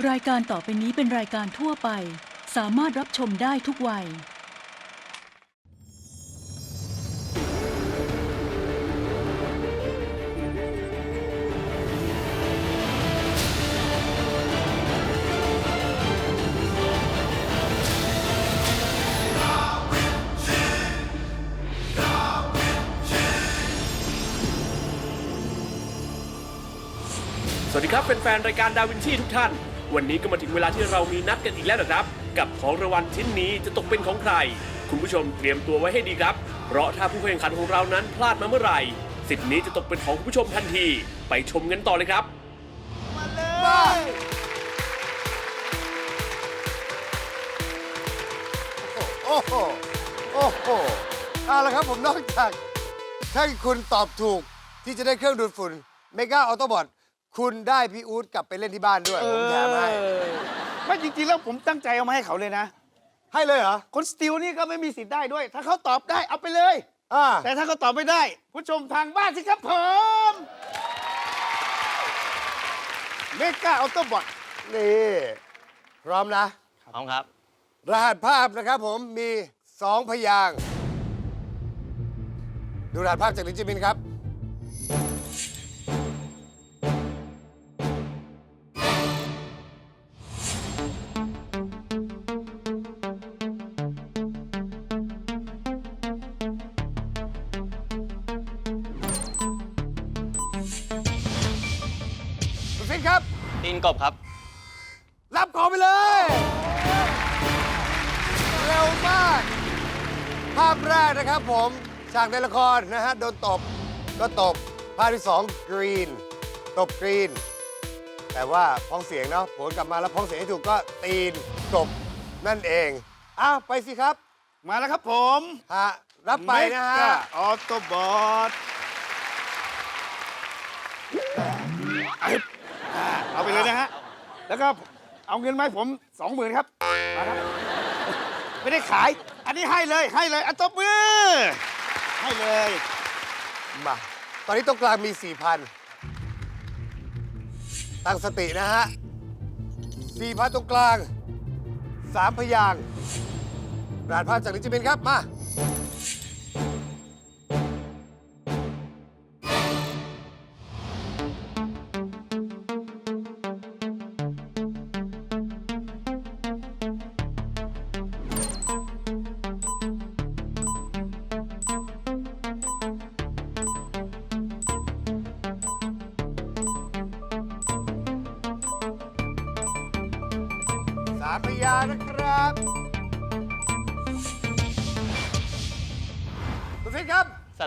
รายการต่อไปนี้เป็นรายการทั่วไป สามารถรับชมได้ทุกวัย สวัสดีครับเป็นแฟนๆรายการดาวินชีทุกท่าน วันนี้ก็มาถึงเวลาที่เรามีนัดกันอีกแล้วนะครับ กับของรางวัลชิ้นนี้จะตกเป็นของใคร คุณผู้ชมเตรียมตัวไว้ให้ดีครับ เพราะถ้าผู้แข่งขันของเรานั้นพลาดมาเมื่อไหร่สิทธิ์นี้จะตกเป็นของคุณผู้ชมทันที ไปชมกันต่อเลยครับโอ้โห โอ้โหเอาละครับผมนอกจากถ้าคุณตอบถูกที่จะได้เครื่องดูดฝุ่นเมกาออโตบอท คุณได้พี่อู๊ดกลับไปเล่นที่บ้านด้วย ผมแถมให้ไม่จริงๆแล้วผมตั้งใจเอามาให้เขาเลยนะ ให้เลยเหรอ คนสติลนี่ก็ไม่มีสิทธิ์ได้ด้วย ถ้าเขาตอบได้เอาไปเลย อ่า แต่ถ้าเขาตอบไม่ได้ ผู้ชมทางบ้านสิครับผมเมกาออโตบอทนี่ พร้อมนะ พร้อมครับ รหัสภาพนะครับผมมีสองพยางค์ดูรหัสภาพจากลินจิมินครับ กบครับ รับของไปเลย เร็วมาก ภาพแรกนะครับผมฉากในละครนะฮะ โดนตบ ก็ตบ ภาพที่2กรีน ตบกรีน แต่ว่าพ้องเสียงเนาะผลกลับมาแล้วพ้องเสียงให้ถูกก็ตีนตบนั่นเองอ้าวไปสิครับมาแล้วครับผมฮะรับไปนะฮะเมกาออโตบอท เอาไปเลยนะฮะ แล้วก็เอาเงินมาให้ผมสองหมื่นครับมาครับ ไม่ได้ขาย อันนี้ให้เลยให้เลยอัตบมือ ให้เลย มา ตอนนี้ตรงกลางมี 4,000 ตั้งสตินะฮะ 4,000 ตรงกลาง 3 พยางค์รหัสภาพจากลิจิเมนครับ มา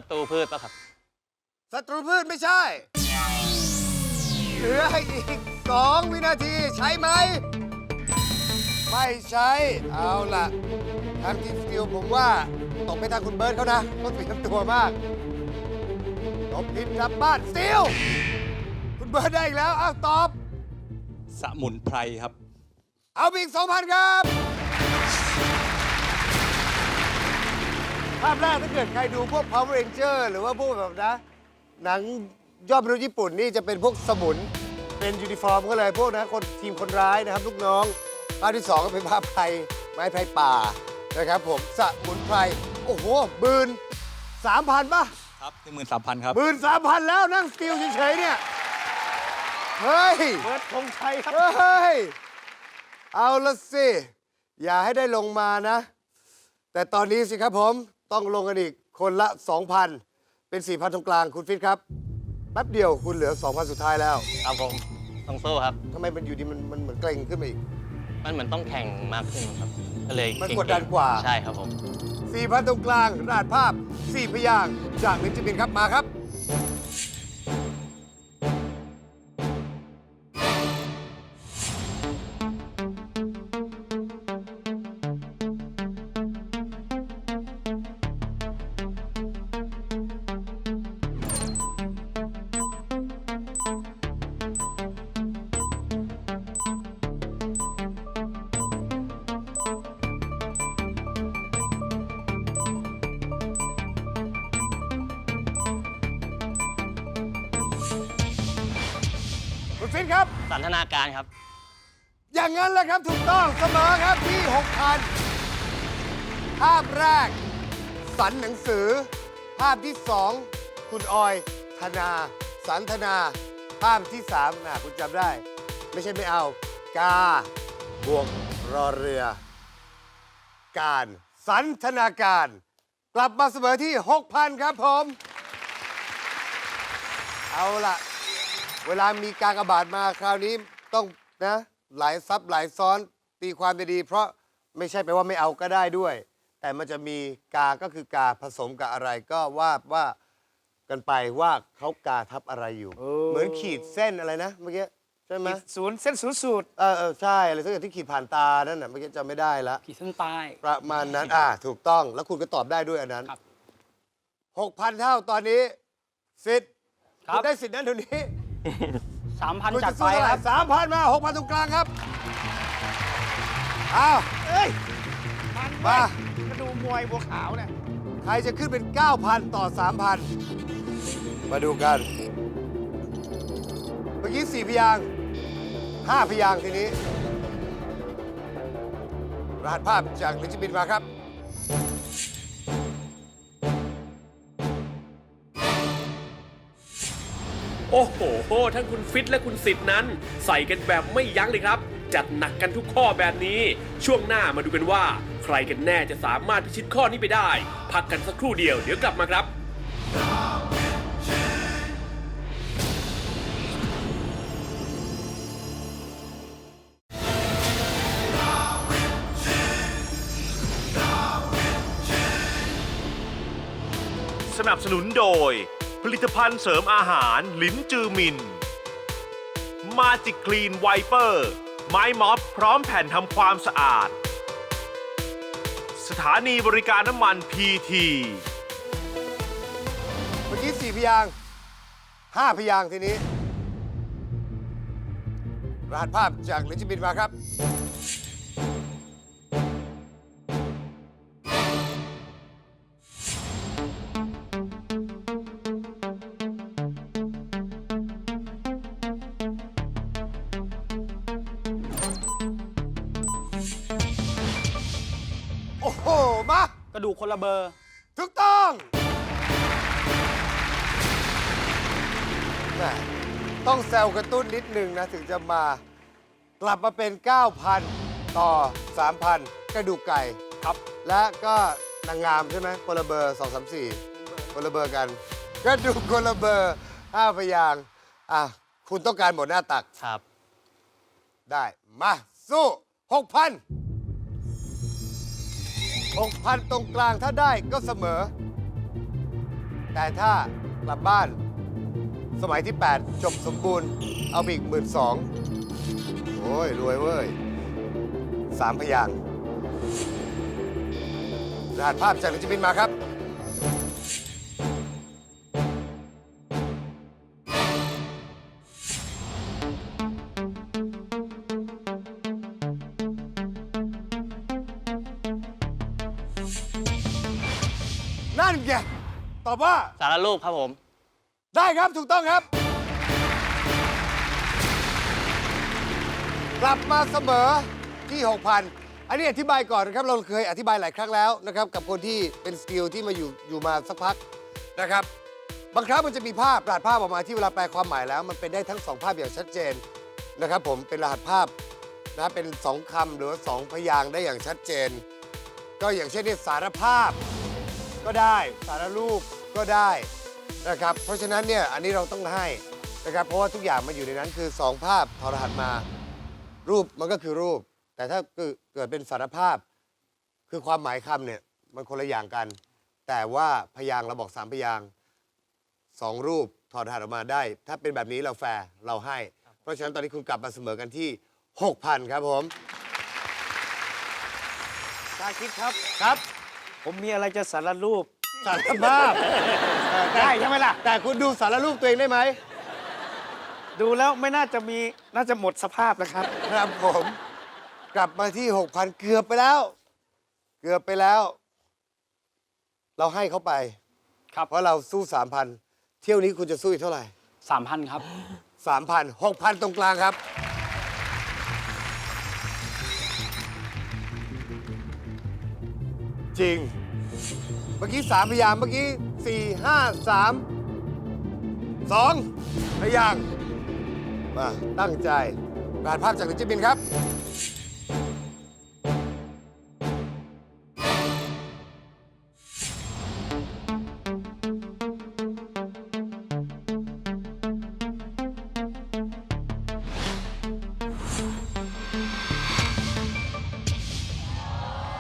ตรูพืชปะครับ ศัตรูพืชไม่ใช่ เหลืออีก2วินาทีใช้ไหม ไม่ใช้ เอาล่ะทางทีมสติลผมว่า ตกไปทางคุณเบิร์ตเขานะต้องเตรียมตัวมากตบผิดกลับบ้านสติลคุณเบิร์ตได้อีกแล้ว อ้าวตอบ สมุนไพรครับ เอาไปอีก2,000ครับาพแรกถ้าเกิดใครดูพวก Power Ranger หรือว่าพวกแบบนะ หนังยอดมนุษย์ญี่ปุ่นนี่จะเป็นพวกสมุน เป็นยูนิฟอร์มก็เลยพวกนะคนทีมคนร้ายนะครับ ลูกน้องภาพที่2ก็เป็นภาพไพรไม้ไพรป่านะครับผมสมุนไพรโอ้โหบืนสามพันป่ะครับหนึ่งหมื่นสามพันครับบืนสามพันแล้วนั่งสติลเฉยๆเนี่ย เฮ้ย เบิร์ดธงชัยครับ เฮ้ย เอาละสิ อย่าให้ได้ลงมานะ แต่ตอนนี้สิครับผม ต้องลงกันอีกคนละ 2,000 เป็น 4,000ตรงกลางคุณฟิตครับแป๊บเดียวคุณเหลือ 2,000 สุดท้ายแล้วครับผมต้องสู้ครับ ทำไมมันอยู่ดีมันมันเหมือนเกรงขึ้นมาอีก มันเหมือนต้องแข่งมากขึ้นครับก็เลยมันเงๆกดดันกว่า ใช่ครับผม 4,000ตรงกลางรหัสภาพ 4 พยางค์จากลินจิบินครับมาครับ คุณฟิตครับ สันทนาการครับ อย่างนั้นแหละครับถูกต้องเสมอครับที่6,000ภาพแรก สันหนังสือ ภาพที่2คุณออย ธนา สันธนา ภาพที่3นะคุณจำได้ ไม่ใช่ไม่เอา กา บวกรอเรือ การ สันทนาการ กลับมาเสมอที่ 6,000 ครับผม เอาล่ะ เวลามีการกระบาดมาคราวนี้ต้องนะหลายซับหลายซ้อนตีความดีๆเพราะไม่ใช่แปลว่าไม่เอาก็ได้ด้วย แต่มันจะมีกาก็คือกาผสมกับอะไรก็ว่าว่ากันไปว่าเขากาทับอะไรอยู่โอ้เหมือนขีดเส้นอะไรนะเมื่อกี้ใช่ไหมศูนย์เส้นศูนย์สูตรเออเออใช่อะไรสักอย่างที่ขีดผ่านตานั่นน่ะเมื่อกี้จำไม่ได้ละ ขีดเส้นใต้ ประมาณนั้น อ่า ถูกต้อง แล้วคุณก็ตอบได้ด้วยอันนั้นครับหกพันเท่าตอนนี้สิทธิ์ครับ คุณได้สิทธิ์นั้นเดี๋ยวนี้ สามพันคุณจัจะดสู้ไปเท่าไหคร่รับสามพันมาหกพันตรงกลางครับอ้าวเอ้ยมันมา มาดูมวยบัวขาวเนี่ยใครจะขึ้นเป็น 9,000 ต่อ 3,000 มาดูกัน เมื่อกี้สี่พยางค์ห้าพยางค์ทีนี้ รหัสภาพจากลิจิบินมาครับ โอ้โหทั้งคุณฟิตและคุณสิทธิ์นั้น ใส่กันแบบไม่ยั้งเลยครับ จัดหนักกันทุกข้อแบบนี้ ช่วงหน้ามาดูกันว่า ใครกันแน่จะสามารถพิชิตข้อนี้ไปได้ พักกันสักครู่เดียวเดี๋ยวกลับมาครับสนับสนุนโดย ผลิตภัณฑ์เสริมอาหารลิ้นจือมิน มาจิกคลีนไวเปอร์ ไม้ม็อบพร้อมแผ่นทำความสะอาด สถานีบริการน้ำมันพีทีเมื่อกี้สี่พยางค์ห้าพยางค์ทีนี้ รหัสภาพจากลินจิบินมาครับ กระดูกคนละเบอร์ ถูกต้องแหม่ต้องแซวกระตุ้นนิดนึงนะ ถึงจะมา กลับมาเป็น 9,000 ต่อ 3,000 กระดูกไก่ ครับ และก็นางงามใช่ไหมคนละเบอร์ 2 3 4คนละเบอร์กัน กระดูกคนละเบอร์5พยางค์อะ คุณต้องการหมดหน้าตัก ครับ ได้ มา สู้ 6,000 6,000 ตรงกลางถ้าได้ก็เสมอ แต่ถ้ากลับบ้าน สมัยที่ 8 จบสมบูรณ์ เอาไปอีกหมื่นสองโอ้ย รวยเว้ยสามพยางค์รหัสภาพจากลิจิบินมาครับ อบว่าสารรูปครับผม ได้ครับถูกต้องครับ กลับมาเสมอที่ 6,000 อันนี้อธิบายก่อนนะครับ เราเคยอธิบายหลายครั้งแล้วนะครับ กับคนที่เป็นสกิลที่มาอยู่อยู่มาสักพักนะครับ บางครั้งมันจะมีภาพรหัสภาพออกมาที่เวลาแปลความหมายแล้ว มันเป็นได้ทั้งสองภาพอย่างชัดเจนนะครับ ผมเป็นรหัสภาพนะเป็นสองคำหรือว่าสองพยางค์ได้อย่างชัดเจน ก็อย่างเช่นนี่สารภาพก็ได้สารรูป ก็ได้นะครับ เพราะฉะนั้นเนี่ยอันนี้เราต้องให้นะครับ เพราะว่าทุกอย่างมันอยู่ในนั้นคือ 2 ภาพถอดรหัสมา รูปมันก็คือรูป แต่ถ้าเกิดเป็นสารภาพ คือความหมายคำเนี่ยมันคนละอย่างกัน แต่ว่าพยางค์เราบอกสามพยางค์สองรูปถอดรหัสออกมาได้ ถ้าเป็นแบบนี้เราแฟร์เราให้ เพราะฉะนั้นตอนนี้คุณกลับมาเสมอกันที่ 6,000 ครับผมชาคิดครับครับ ผมมีอะไรจะสารรูป สารภาพได้ใช่ไหมล่ะ แต่คุณดูสารรูปตัวเองได้ไหมดูแล้วไม่น่าจะมีน่าจะหมดสภาพนะครับ ครับผม กลับมาที่หกพันเกือบไปแล้ว เกือบไปแล้ว เราให้เขาไป ครับ เพราะเราสู้สามพันเที่ยวนี้คุณจะสู้อีกเท่าไหร่ สามพันครับสามพันหกพันตรงกลางครับ จริง มื่อกี้สามพยางค์เมื่อกี้สี่ห้าสามสองพยางค์มาตั้งใจรหัสภาพจากลินจิบินครับ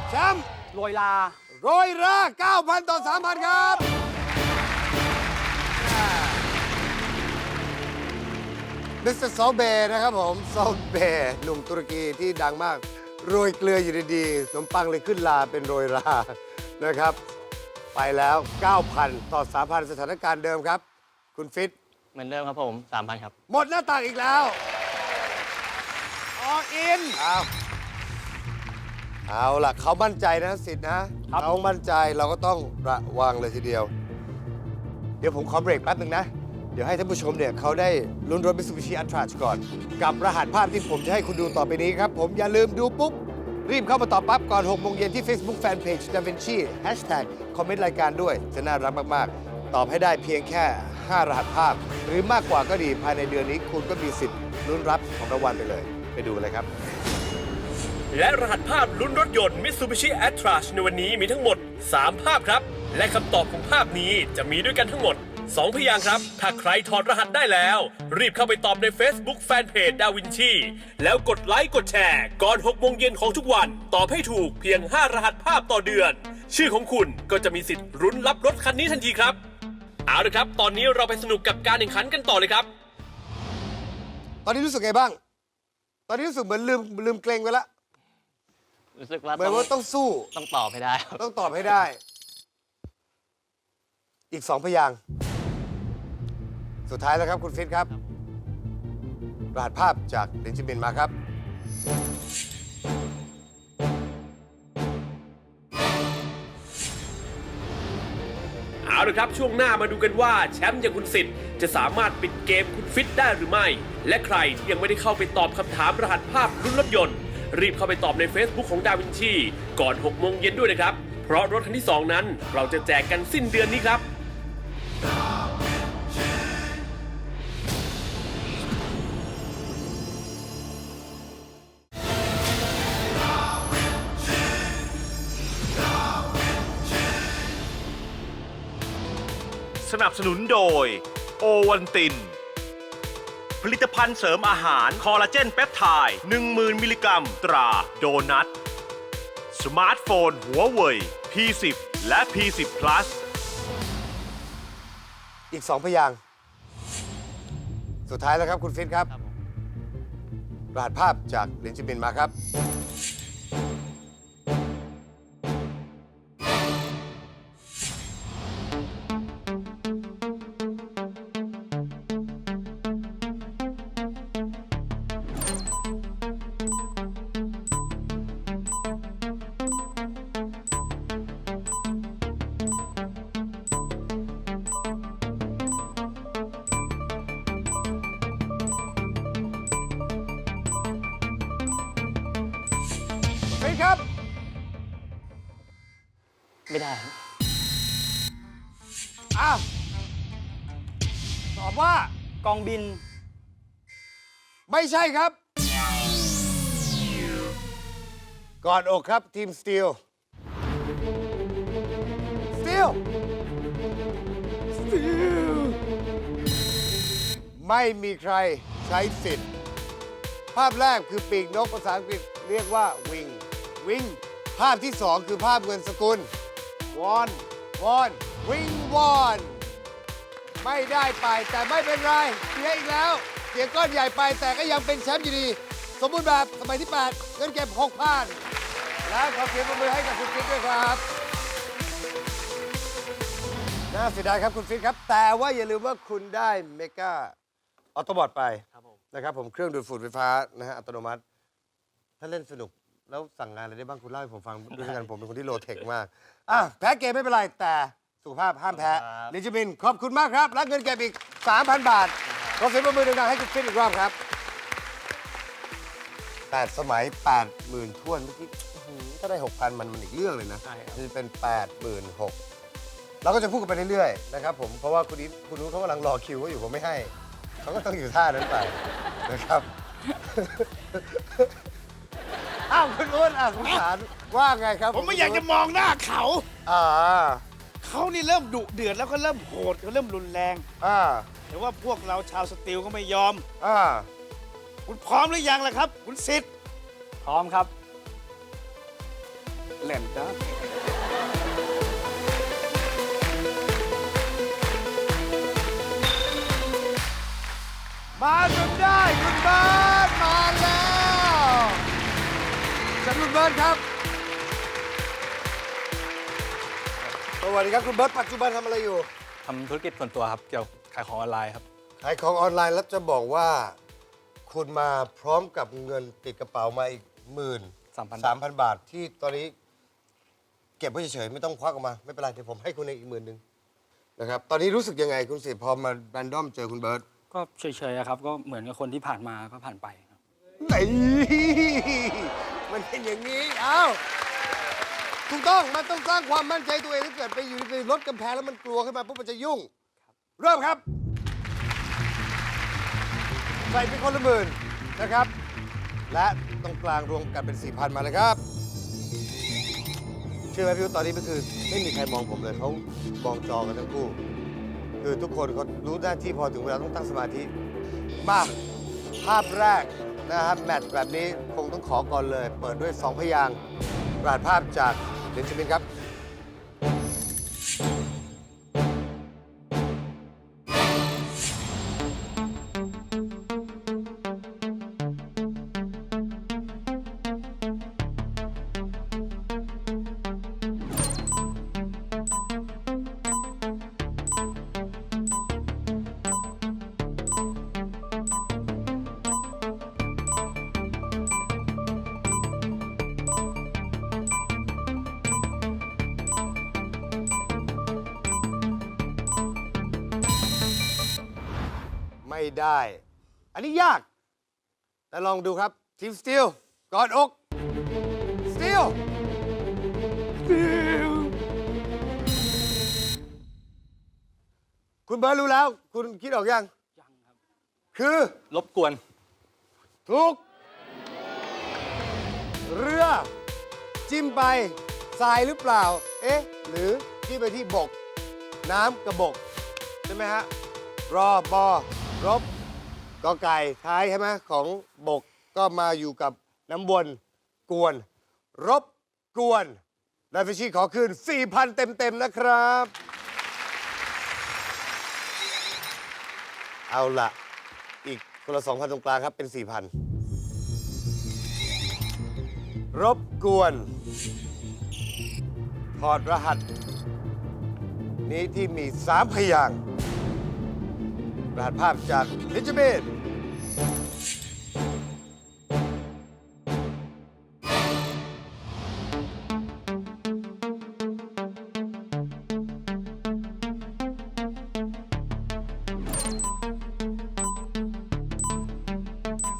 แชมป์ โรยลา โรยรา9,000 ต่อ 3,000 ครับ มิสเตอร์ซอลเบย์นะครับผมซอลเบย์หนุ่มตุรกีที่ดังมาก โรยเกลืออยู่ดีๆขนมปังเลยขึ้นลาเป็นโรยรานะครับ ไปแล้ว 9,000 ต่อ 3,000 สถานการณ์เดิมครับ คุณฟิต เหมือนเดิมครับผมสามพันครับ หมดหน้าต่างอีกแล้ว อออินเอา เอาล่ะเขามั่นใจนะสิทธิ์นะเขามั่นใจเราก็ต้องระวังเลยทีเดียว เดี๋ยวผมขอเบรกแป๊บหนึ่งนะ เดี๋ยวให้ท่านผู้ชมเนี่ยเขาได้ลุ้นรถ Mitsubishi a t r a ก่อน กับรหัสภาพที่ผมจะให้คุณดูต่อไปนี้ครับ ผมอย่าลืมดูปุ๊บ รีบเข้ามาตอบปั๊บก่อน6โมงเย็นที่ Facebook Fanpage Da Vinci Hashtag คอมเมนต์รายการด้วย จะน่ารักมากๆ ตอบให้ได้เพียงแค่ 5 รหัสภาพ หรือมากกว่าก็ดีภายในเดือนนี้คุณก็มีสิทธิ์ลุ้นรับของรางวัลไปเลย ไปดูกันเลยครับ และรหัสภาพลุ้นรถยนต์ Mitsubishi a t r a ในวันนี้มีทั้งหมด 3 ภาพครับ และคำตอบของภาพนี้จะมีด้วยกันทั้งหมด 2 พยางครับ ถ้าใครถอดรหัสได้แล้ว รีบเข้าไปตอบใน Facebook Fanpage ดาวินชีแล้วกดไลค์กดแชร์ ก่อน6โมงเย็นของทุกวัน ตอบให้ถูกเพียง 5 รหัสภาพต่อเดือน ชื่อของคุณก็จะมีสิทธิ์รุ้นรับรถคันนี้ทันทีครับเอาละครับ ตอนนี้เราไปสนุกกับการแข่งขันกันต่อเลยครับ ตอนนี้รู้สึกไงบ้าง ตอนนี้รู้สึกเหมือนลืมลืมเกรงไปละ รู้สึกว่าเหมือนว่าต้องสู้ต้องตอบให้ได้ครับต้องตอบให้ได้ อีกสองพยางค์สุดท้ายแล้วครับคุณฟิตครับรหัสภาพจากเดนจิมินมาครับ เอาละครับ ช่วงหน้ามาดูกันว่าแชมป์อย่างคุณสิทธิ์จะสามารถปิดเกมคุณฟิตได้หรือไม่ และใครที่ยังไม่ได้เข้าไปตอบคำถามรหัสภาพรุ่นรถยนต์ รีบเข้าไปตอบใน Facebook ของดาวินชีก่อน 6 โมงเย็นด้วยนะครับ เพราะรถคันที่ 2 นั้น เราจะแจกกันสิ้นเดือนนี้ครับ สนับสนุนโดย โอวันติน ผลิตภัณฑ์เสริมอาหารคอลลาเจนเปปไทด์10,000 มิลลิกรัม ตราโดนัท สมาร์ทโฟนหัวเว่ย P10 และ P10 Plus อีกสองพยางค์สุดท้ายแล้วครับคุณฟิตครับครับผมรหัสภาพจากเดนจิมินมาครับ ไม่ได้ครับอ้าวตอบว่ากองบิน ไม่ใช่ครับ ก่อนอกครับทีมสตีล สตีล สตีล ไม่มีใครใช้สิทธิ์ ภาพแรกคือปีกนกภาษาอังกฤษเรียกว่าวิง วิง ภาพที่สองคือภาพเงินสกุล วอนวอนวิงวอน ไม่ได้ไปแต่ไม่เป็นไรเสียอีกแล้วเสียก้อนใหญ่ไปแต่ก็ยังเป็นแชมป์อยู่ดี สมบูรณ์แบบสมัยที่ 8 เงินเก็บ6พันและขอเสียงปรบมือให้กับคุณฟิตด้วยครับน่าเสียดายครับคุณฟิตครับ แต่ว่าอย่าลืมว่าคุณได้เมกาออโตบอทไปครับผมนะครับผมเครื่องดูดฝุ่นไฟฟ้านะฮะอัตโนมัติ ถ้าเล่นสนุก แล้วสั่งงานอะไรได้บ้างคุณเล่าให้ผมฟังด้วยกันผมเป็นคนที่โลเทคมากอะแพ้เกมไม่เป็นไรแต่สุขภาพห้ามแพ้ครับลิจิมิน ขอบคุณมากครับรับเงินเก็บอีก 3,000 บาทขอเสียงปรบมือดังๆให้คุณฟิตอีกรอบครับแปดสมัยแปดหมื่นท้วนเมื่อกี้อื้อหือถ้าได้หกพันมันมันอีกเรื่องเลยนะใช่ครับจะเป็นแปดหมื่นหกเราก็จะพูดกันไปเรื่อยๆนะครับผมเพราะว่าคุณนี้คุณนู้นเขากำลังรอคิวเขาอยู่ผมไม่ให้ เขาก็ต้องอยู่ท่านั้นไปนะครับ อ้าวคุณอ้นอะคุณสารว่าไงครับผมไม่อยากจะมองหน้าเขา อ่าเขานี่เริ่มดุเดือดแล้วก็เริ่มโหดเขาเริ่มรุนแรง อ่าแต่ว่าพวกเราชาวสติลก็ไม่ยอม อ่าคุณพร้อมหรือยังล่ะครับ คุณสิทธิ์พร้อมครับเล่นจ้ามาจนได้คุณเบิร์ดมาแล้วฉัน คุณเบิร์ดครับ สวัสดีครับคุณเบิร์ดปัจจุบันทำอะไรอยู่ ทำธุรกิจส่วนตัวครับ เกี่ยวขายของออนไลน์ครับ ขายของออนไลน์แล้วจะบอกว่า คุณมาพร้อมกับเงินติดกระเป๋ามาอีกหมื่น3,000 สามพันบาทที่ตอนนี้เก็บไว้เฉยๆไม่ต้องควักออกมา ไม่เป็นไรเดี๋ยวผมให้คุณอีกหมื่นหนึ่งนะครับตอนนี้รู้สึกยังไงคุณสิทธิ์พอมาแรนดอมเจอคุณเบิร์ตก็เฉยๆอะครับ ก็เหมือนกับคนที่ผ่านมาก็ผ่านไปครับ ไหน มันเป็นอย่างนี้ เอ้า ถูกต้อง มันต้องสร้างความมั่นใจตัวเองถ้าเกิดไปอยู่ในรถกำแพงแล้วมันกลัวขึ้นมาปุ๊บมันจะยุ่ง เริ่มครับ ใส่เป็นคนละหมื่นนะครับ และตรงกลางรวมกันเป็น4,000มาเลยครับ เชื่อไหมพี่ว่าตอนนี้ก็คือ ไม่มีใครมองผมเลยเขามองจอกันทั้งคู่ คือทุกคนเขารู้หน้าที่พอถึงเวลาต้องตั้งสมาธิ มา ภาพแรก นะครับแมตช์แบบนี้คงต้องขอก่อนเลย เปิดด้วย 2 พยางค์ราดภาพจากเดนชิมินครับ ไม่ได้ อันนี้ยาก แต่ลองดูครับทีมสตีลกอดอกสตีลคุณเบิร์ดรู้แล้ว คุณคิดออกยัง ยังครับ คือรบกวนถูกเรือ จิ้มไปทรายหรือเปล่า เอ๊ะ หรือจิ้มไปที่บก น้ำกระบก ใช่ไหมฮะ รอบอ รบกอไก่ท้ายใช่ไหมของบกก็มาอยู่กับน้ำวนกวน รบกวนดาฟิชีขอคืน 4,000 เต็ม ๆ นะครับ เอาละอีกคนละ 2,000 ตรงกลางครับเป็น 4,000 รบกวน ถอดรหัส นี้ที่มี 3 พยางค์ รหัสภาพจากลิจิเบน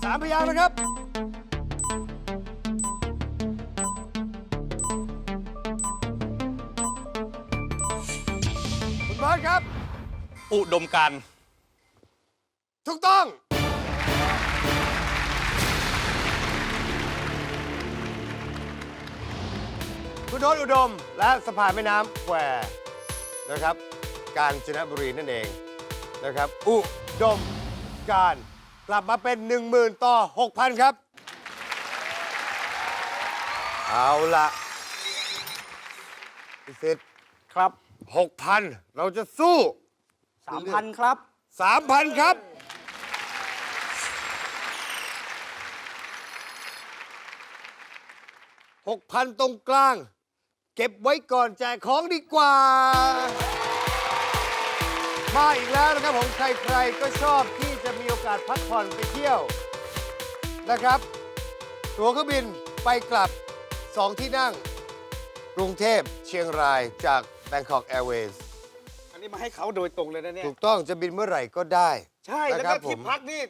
สามพยางค์นะครับ คุณเบิร์ตครับ อุดมการณ์ ถูกต้อง คุณโดนอุดมและสะพานแม่น้ำแควนะครับ กาญจนบุรีนั่นเองนะครับ อุดมการณ์กลับมาเป็น 10,000 ต่อ 6,000 ครับ เอาละพี่ซิดครับ 6,000 เราจะสู้3,000ครับ 3,000 ครับ 6,000ตรงกลาง เก็บไว้ก่อนแจกของดีกว่า มาอีกแล้วนะครับผมใครๆก็ชอบที่จะมีโอกาสพักผ่อนไปเที่ยวนะครับ ตั๋วเครื่องบินไปกลับ 2 ที่นั่ง กรุงเทพเชียงรายจาก Bangkok Airways อันนี้มาให้เขาโดยตรงเลยนะเนี่ยถูกต้องจะบินเมื่อไหร่ก็ได้ใช่แล้วนะครัก็บผที่ม พักนี่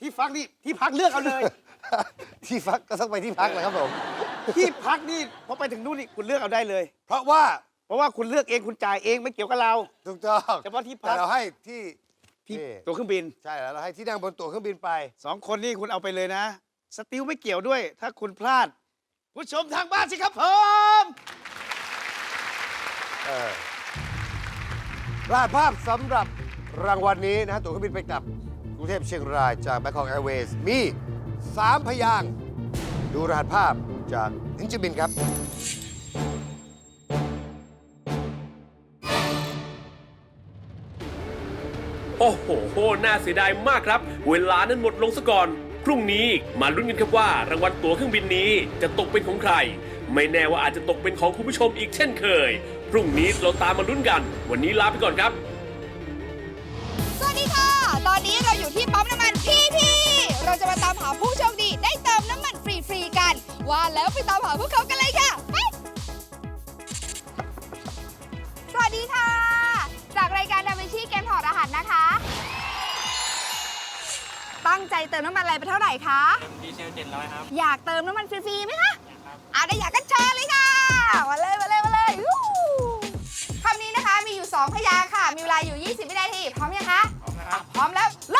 ที่พักนี่ที่พักเลือกเอาเลย ที่พักก็ต้องไปที่พักแหละครับผม ที่พักนี่พอไปถึงนู่นนี่คุณเลือกเอาได้เลย เพราะว่าเพราะว่าคุณเลือกเองคุณจ่ายเองไม่เกี่ยวกับเรา ถูกต้องเฉพาะที่พัแต่กเราให้ที่ที่นี่ตัวเครื่องบินใช่แล้วเราให้ที่นั่งบนตั๋วเครื่องบินไป สองคนนี่คุณเอาไปเลยนะ สติลไม่เกี่ยวด้วย ถ้าคุณพลาด ผู้ชมทางบ้านสิครับผมเออพลาดภาพสำหรับรางวัลนี้นะฮะตั๋วเครื่องบินไปกลับกรุงเทพเชียงรายจาก Bangkok Airways มี 3 พยางค์ดูรหัสภาพ จากนินจาบินครับ โอ้โห น่าเสียดายมากครับ เวลานั้นหมดลงซะก่อน พรุ่งนี้มาลุ้นกันครับว่า รางวัลตั๋วเครื่องบินนี้จะตกเป็นของใคร ไม่แน่ว่าอาจจะตกเป็นของคุณผู้ชมอีกเช่นเคย พรุ่งนี้เราตามมาลุ้นกัน วันนี้ลาไปก่อนครับ สวัสดีค่ะ ตอนนี้เราอยู่ที่ปั๊มน้ำมันพีพีเราจะมาตามหาผู้โชค ว่าแล้วไปตามหาพวกเขากันเลยค่ะไปสวัสดีค่ะ จากรายการดาวินชีเกมถอดรหัสนะคะ ตั้งใจเติมน้ำมันอะไรไปเท่าไหร่คะ ดีเซลเจ็ดร้อยครับ อยากเติมน้ำมันฟรีๆไหมคะอะได้อยากกันเชิญเลยค่ะ มาเลยมาเลยมาเลยอู้คำนี้นะคะมีอยู่ 2 พยางค์ค่ะ มีเวลาอยู่ 20วินาที พร้อมยังคะ พร้อมครับ พร้อมแล้วเริ่ม